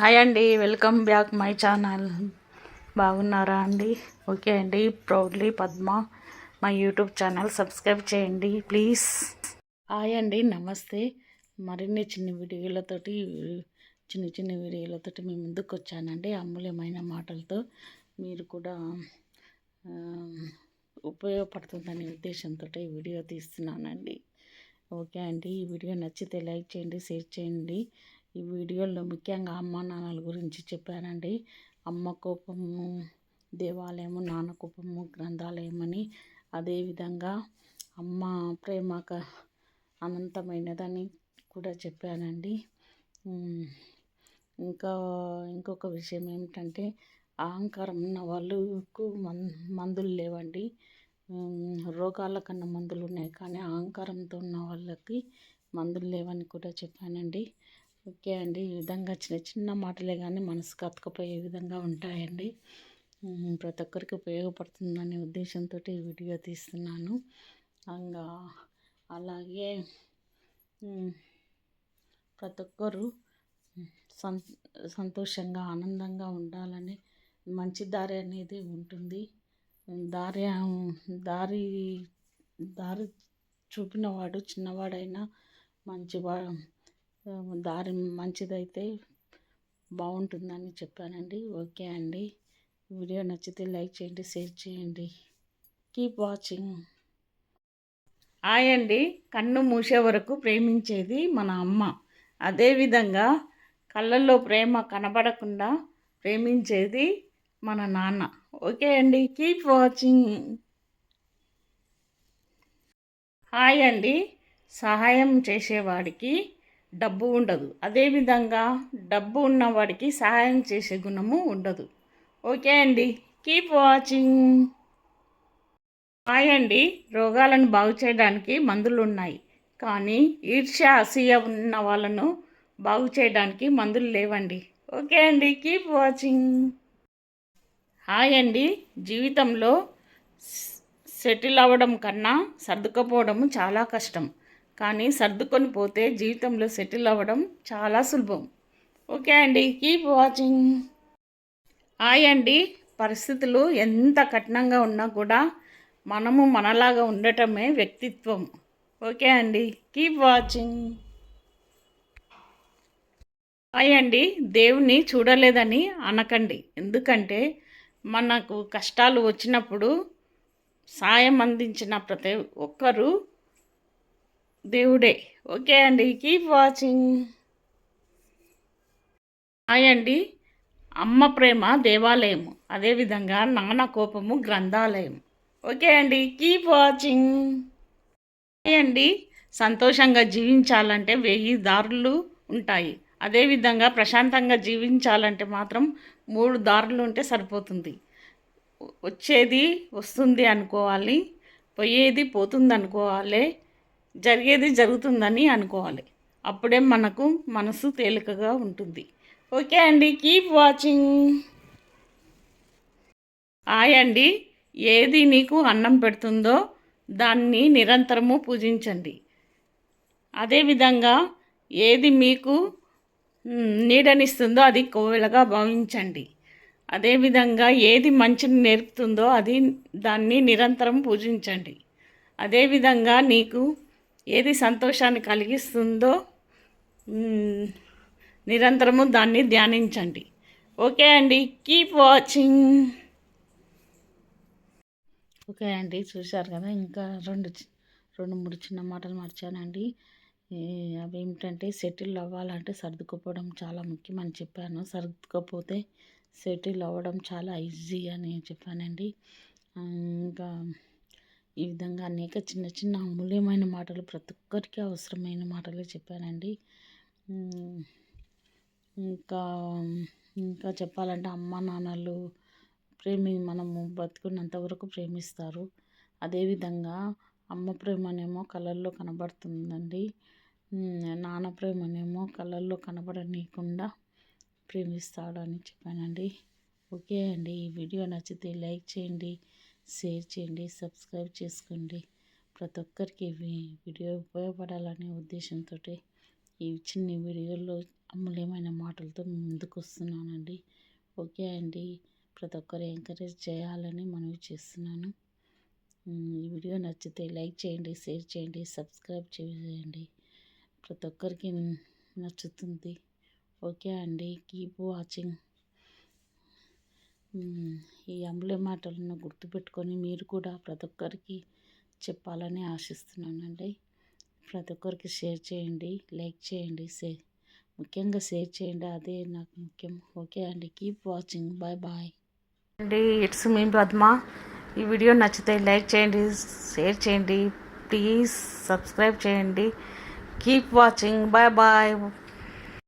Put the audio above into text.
Hi అండి welcome back my channel. బాగున్నారా అండి? ఓకే అండి proudly Padma my YouTube channel subscribe చేయండి ప్లీజ్. హాయ్ అండి నమస్తే. మరిన్ని చిన్న వీడియోలతోటి చిన్న చిన్న వీడియోలతోటి మీ ముందుకు వచ్చానండి. అమూల్యమైన మాటలతో మీరు కూడా ఉపయోగపడుతుందనే ఉద్దేశంతో ఈ వీడియో తీస్తున్నానండి. ఓకే అండి ఈ వీడియో నచ్చితే లైక్ చేయండి షేర్ చేయండి. ఈ వీడియోలో ముఖ్యంగా అమ్మ నాన్నల గురించి చెప్పానండి. అమ్మ కోపము దేవాలయము నాన్న కోపము గ్రంథాలయం అని అదేవిధంగా అమ్మ ప్రేమక అనంతమైనదని కూడా చెప్పానండి. ఇంకా ఇంకొక విషయం ఏమిటంటే అహంకారం ఉన్న వాళ్ళకు మన్ మందులు లేవండి. రోగాల కన్నా మందులు ఉన్నాయి కానీ అహంకారంతో ఉన్న వాళ్ళకి మందులు లేవని కూడా చెప్పానండి. ఓకే అండి. ఈ విధంగా చిన్న చిన్న మాటలే కానీ మనసుకు అతకపోయే విధంగా ఉంటాయండి. ప్రతి ఒక్కరికి ఉపయోగపడుతుందనే ఉద్దేశంతో ఈ వీడియో తీస్తున్నాను. ఇంకా అలాగే ప్రతి ఒక్కరు సం సంతోషంగా ఆనందంగా ఉండాలని మంచి దారి అనేది ఉంటుంది. దారి దారి దారి చూపినవాడు చిన్నవాడైనా మంచివా దారి మంచిదైతే బాగుంటుందని చెప్పానండి. ఓకే అండి. వీడియో నచ్చితే లైక్ చేయండి షేర్ చేయండి. కీప్ వాచింగ్ హాయ్ అండి. కన్ను మూసే వరకు ప్రేమించేది మన అమ్మ. అదేవిధంగా కళ్ళల్లో ప్రేమ కనబడకుండా ప్రేమించేది మన నాన్న. ఓకే అండి. కీప్ వాచింగ్ హాయ్ అండి. సహాయం చేసేవాడికి డబ్బు ఉండదు. అదేవిధంగా డబ్బు ఉన్నవాడికి సహాయం చేసే గుణము ఉండదు. ఓకే అండి. Keep watching. హాయ్ అండి. రోగాలను బాగు చేయడానికి మందులు ఉన్నాయి. కానీ ఈర్ష్య అసూయ ఉన్న వాళ్ళను బాగు చేయడానికి మందులు లేవండి. ఓకే అండి. Keep watching. హాయ్ అండి. జీవితంలో సెటిల్ అవ్వడం కన్నా సర్దుకపోవడం చాలా కష్టం. కానీ సర్దుకొని పోతే జీవితంలో సెటిల్ అవ్వడం చాలా సులభం. ఓకే అండి కీప్ వాచింగ్. హాయ్ అండి పరిస్థితులు ఎంత కఠినంగా ఉన్నా కూడా మనము మనలాగా ఉండటమే వ్యక్తిత్వం. ఓకే అండి కీప్ వాచింగ్. హాయ్ అండి దేవుని చూడలేదని అనకండి. ఎందుకంటే మనకు కష్టాలు వచ్చినప్పుడు సాయం అందించిన ప్రతి ఒక్కరూ దేవుడే. ఓకే అండి కీప్ వాచింగ్ హాయ్ అండి అమ్మ ప్రేమ దేవాలయము అదేవిధంగా నాన్న కోపము గ్రంథాలయం. ఓకే అండి కీప్ వాచింగ్ హాయ్ అండి సంతోషంగా జీవించాలంటే వెయ్యి దారులు ఉంటాయి. అదేవిధంగా ప్రశాంతంగా జీవించాలంటే మాత్రం మూడు దారులు ఉంటే సరిపోతుంది. వచ్చేది వస్తుంది అనుకోవాలి పోయేది పోతుంది అనుకోవాలి జరిగేది జరుగుతుందని అనుకోవాలి. అప్పుడే మనకు మనసు తేలికగా ఉంటుంది. ఓకే అండి కీప్ వాచింగ్. హాయ్ అండి ఏది నీకు అన్నం పెడుతుందో దాన్ని నిరంతరము పూజించండి. అదేవిధంగా ఏది మీకు నీడనిస్తుందో అది కోవెలగా భావించండి. అదేవిధంగా ఏది మంచిని నేర్పుతుందో అది దాన్ని నిరంతరం పూజించండి. అదేవిధంగా నీకు ఏది సంతోషాన్ని కలిగిస్తుందో నిరంతరము దాన్ని ధ్యానించండి. ఓకే అండి కీప్ వాచింగ్. ఓకే అండి చూశారు కదా ఇంకా రెండు చి- రెండు మూడు చిన్న మాటలు మర్చానండి. అవి ఏమిటంటే సెటిల్ అవ్వాలంటే సర్దుకుపోవడం చాలా ముఖ్యం అని చెప్పాను. సర్దుకోపోతే సెటిల్ అవ్వడం చాలా ఈజీ అని చెప్పానండి. ఇంకా ఈ విధంగా అనేక చిన్న చిన్న అమూల్యమైన మాటలు ప్రతి ఒక్కరికి అవసరమైన మాటలు చెప్పానండి. ఇంకా ఇంకా చెప్పాలంటే అమ్మ నాన్నలు ప్రేమి మనము బతుకున్నంత వరకు ప్రేమిస్తారు. అదేవిధంగా అమ్మ ప్రేమనేమో కళల్లో కనబడుతుందండి. నాన్న ప్రేమనేమో కళల్లో కనబడనీయకుండా ప్రేమిస్తాడని చెప్పానండి. ఓకే అండి. ఈ వీడియో నచ్చితే లైక్ చేయండి. షేర్ చేయండి సబ్స్క్రైబ్ చేసుకోండి. ప్రతి ఒక్కరికి వీడియో ఉపయోగపడాలనే ఉద్దేశంతో ఈ చిన్న వీడియోలో అమూల్యమైన మాటలతో ముందుకు వస్తున్నానండి ఓకే అండి. ప్రతి ఒక్కరు ఎంకరేజ్ చేయాలని మనవి చేస్తున్నాను. ఈ వీడియో నచ్చితే లైక్ చేయండి షేర్ చేయండి సబ్స్క్రైబ్ చేయండి. ప్రతి ఒక్కరికి నచ్చుతుంది. ఓకే అండి. Keep watching. ఈ అమూల్య మాటలను గుర్తుపెట్టుకొని మీరు కూడా ప్రతి ఒక్కరికి చెప్పాలని ఆశిస్తున్నానండి. ప్రతి ఒక్కరికి షేర్ చేయండి లైక్ చేయండి సే ముఖ్యంగా షేర్ చేయండి. అదే నాకు ముఖ్యం. ఓకే అండి. Keep watching. Bye bye. అండి ఇట్స్ మీ పద్మ. ఈ వీడియో నచ్చితే లైక్ చేయండి షేర్ చేయండి. ప్లీజ్ సబ్స్క్రైబ్ చేయండి. Keep watching. Bye bye.